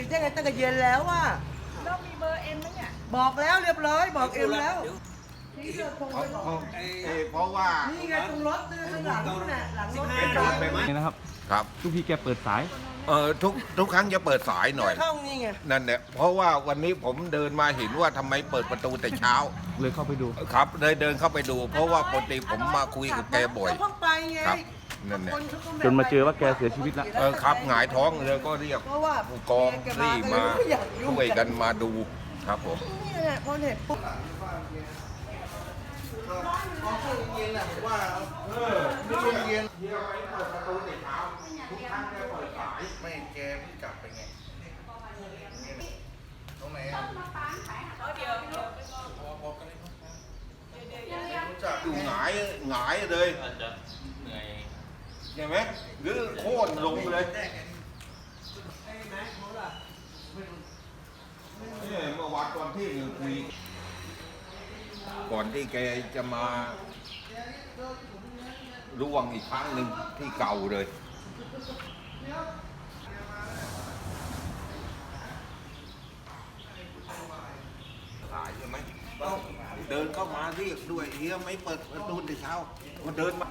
ปิดได้ไงตั้งแต่เย็นแล้วอะเรามีเบอร์เอ็มไหมเนี่ยบอกแล้วเรียบร้อยบอกเอ็มแล้วนี่เกิดตรงไปบอกเพราะว่า นี่ไงตรงรถนี่ข้างหลังนู่นน่ะหลังรถไปโดนไปไหมนี่นะครับ ครับ ทุกที่แกเปิดสาย เออทุกทุกครั้งจะเปิดสายหน่อยเข้านี่ไง นั่นแหละ เพราะว่าวันนี้ผมเดินมาเห็นว่าทำไมเปิดประตูแต่เช้า เลยเข้าไปดู ครับ เลยเดินเข้าไปดู เพราะว่าปกติผมมาคุยกับแกบ่อยเพิ่งไปไง นั่นแหละคนเขาก็แบบจนมาเจอว่าแกเสียชีวิตแล้ว เออครับหงายท้องเลยก็เรียกเพราะว่าผู้กองรีบมาช่วยกันมาดูครับผมนี่แหละพอเห็นปุ๊บไม่แกเพิ่งกลับไปไงตรงไหนอะรู้จักดูหงายหงายเลยใช่ไหมหรือโค่นลงเลยเนี่ยเมื่อวานก่อนที่หนึ่งคุยก่อนที่แกจะมาร่วงอีกครั้งหนึ่งที่เก่าเลยตายใช่ไหมเดินเข้ามาเรียกด้วยเฮียไม่เปิดประตูแต่เช้ามันเดินมา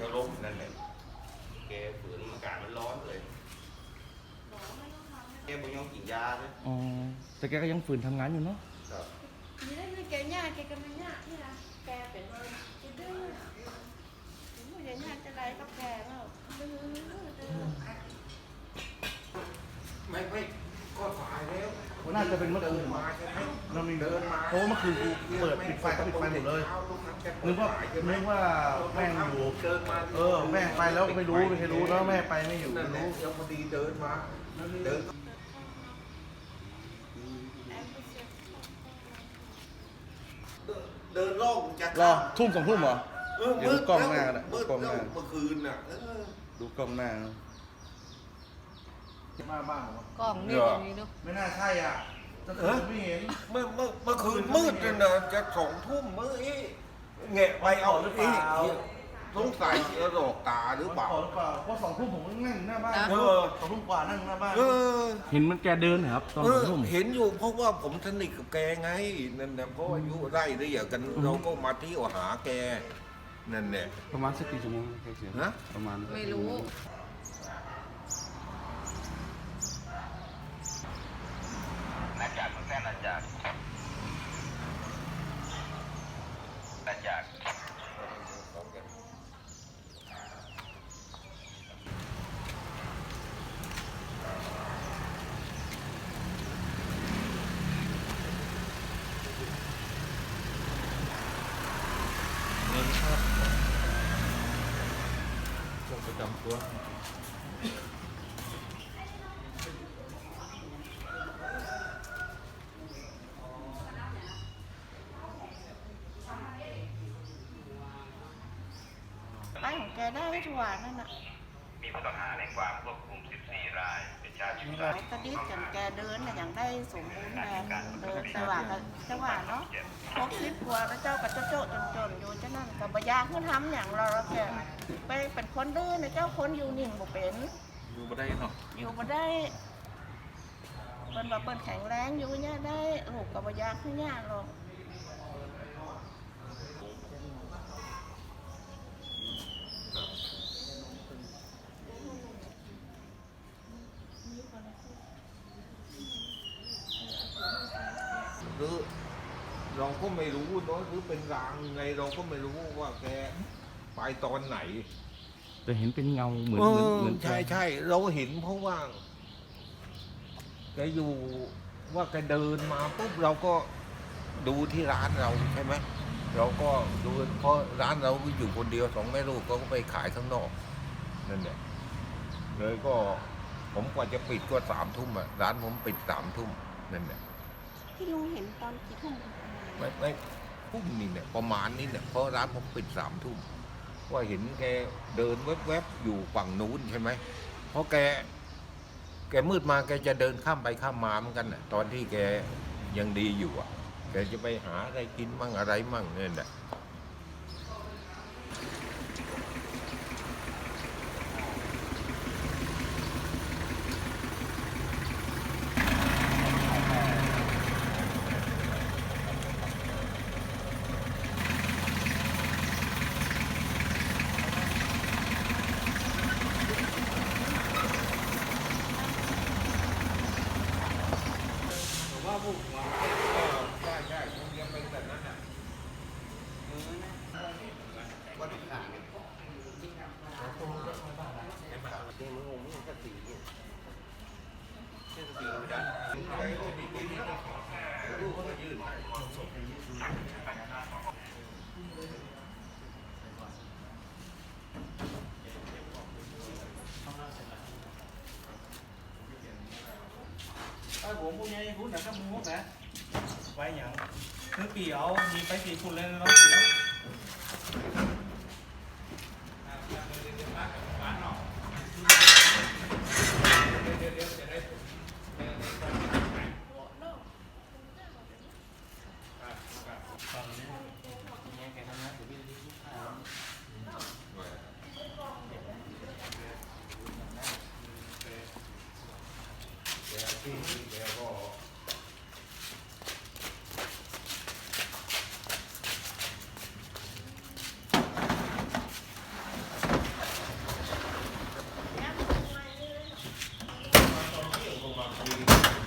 จะคงจะล้มนั่นแหละแกฝืนอากาศมันร้อนเลยแกบ่ยอมกินยาเลยอ๋อแต่แกก็ยังฝืนทำงานอยู่เนาะครับนี่ได้คือแกย่าแกก็ไม่ย่านี่นะแกเป็นคนคิดดื้อถึงว่าอย่าย่าจะไรก็แกแล้วดื้อดื้อ ไม่ไม่ก็สายแล้ว น่าจะเป็นเมื่อคืนมาใช่ไหมเรามีเดินมาเพราะว่าเมื่อคืนกูเปิดปิดไฟก็ปิดไฟหมดเลยนึกว่านึกว่าแม่งอยู่เดินมาเออแม่งไปแล้วไม่รู้ไม่เคยรู้แล้วแม่ไปไม่อยู่นั่นไม่แหละรู้ยังพอดีเดินมาเดินเดินล่องจากรอทุ่มสองทุ่มเหรอเออเดี๋ยวมืดูดกล้องแล้วหน้าก็ได้มืดกล้องหแล้วน้าเมื่อคืนน่ะเออดูกล้องหน้าบ้าบ้าเหรอกล่องนี่เหรอนี่ดูไม่น่าใช่อะจะ เออไม่เห็นเมื่อเมื่อเมื่อคืนมืดเลยนะจะสองทุ่มเมื่ออีแงะไปเอาหรือเปล่าอีสงสัยจะหลอกตาหรือเปล่าขอหรือเปล่าเพราะสองทุ่มผมก็นั่งอยู่หน้าบ้านเออสองทุ่มกว่านั่งหน้าบ้านเออเห็นมันแกเดินเหรอครับ ตอนเอสอองทุ่มเห็นอยู่เพราะว่าผมสนิทกับแกไงนั่นแหละเพราะอายุไล่เรียกกันเราก็มาเที่ยวหาแกนั่นแหละประมาณสักกี่ชั่วโมงแกเสียฮะประมาณไม่รู้ อาจารย์มึงแน่นอาจารย์อาจารย์ ประจำตัวไปของแกได้ทั่วนั่นน่ะ มีผู้ต้องหาในความควบคุม14รา ยเป็นชาวชุมชไอ้นตะดิษจนแกเดินน่ะอย่างได้สมบูรณ์แบบเดินสว่างกันสว่างเนาะพกคิดกลัวพระเจ้ากับเจ้าโจ้จนๆอยู่จะนั่นกับบยากเพื่อทำอย่างเราแล้วแกไปเป็นคนดื้อนะเจ้าคนอยู่นิ่งบ่เป็น อยู่บ่ได้เนาะอยู่บ่ได้เปิ้นว่าเปิ้นแข็งแรงอยู่เนี่ยได้ลูกกับบยากขึ้นยากหรอก หรือเราก็ไม่รู้เนอะหรือเป็นรางไงเราก็ไม่รู้ว่าแกไปตอนไหนแต่เห็นเป็นเงาเหมือนเอเหมือนอเหมือนใช่ใช่เราเห็นเพราะว่าแกอยู่ว่าแกเดินมาปุ๊บเราก็ดูที่ร้านเราใช่ไหมเราก็ดูเพราะร้านเราอยู่คนเดียวสองแม่ลูกก็ไปขายข้างนอกนั่นแหละเลยก็ผมกว่าจะปิดก็สามทุ่มอะร้านผมปิดสามทุ่มนั่นแหละ ที่ลุงเห็นตอนกี่ทุ่มไม่ไม่ทุ่มนี่เนี่ยประมาณนี้เนี่ยเพราะร้านผมปิดสามทุ่มว่าเห็นแกเดินแวบๆอยู่ฝั่งนู้นใช่ไหมเพราะแก แกมืดมาแกจะเดินข้ามไปข้ามมาเหมือนกันน่ะ ตอนที่แกยังดีอยู่อะแกจะไปหาอะไรกินมั่งอะไรมั่งเนี่ยแหละ ไอ้ผมพวกนี้รู้แต่ก็มูกนะไว้อย่างคือเปีเอามีไปปีคุณเลยเนาะ ปีเนาะ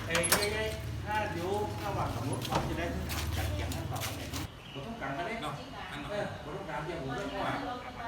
เอ้ยไงถ้าเดี๋ยวถ้า ว่าสมมติว่าจะได้จัดเก็บให้ต่อไปเนี่ยผมต้องการกันเลยเนาะเออผมต้องการเดี๋ยวผมต้องว่า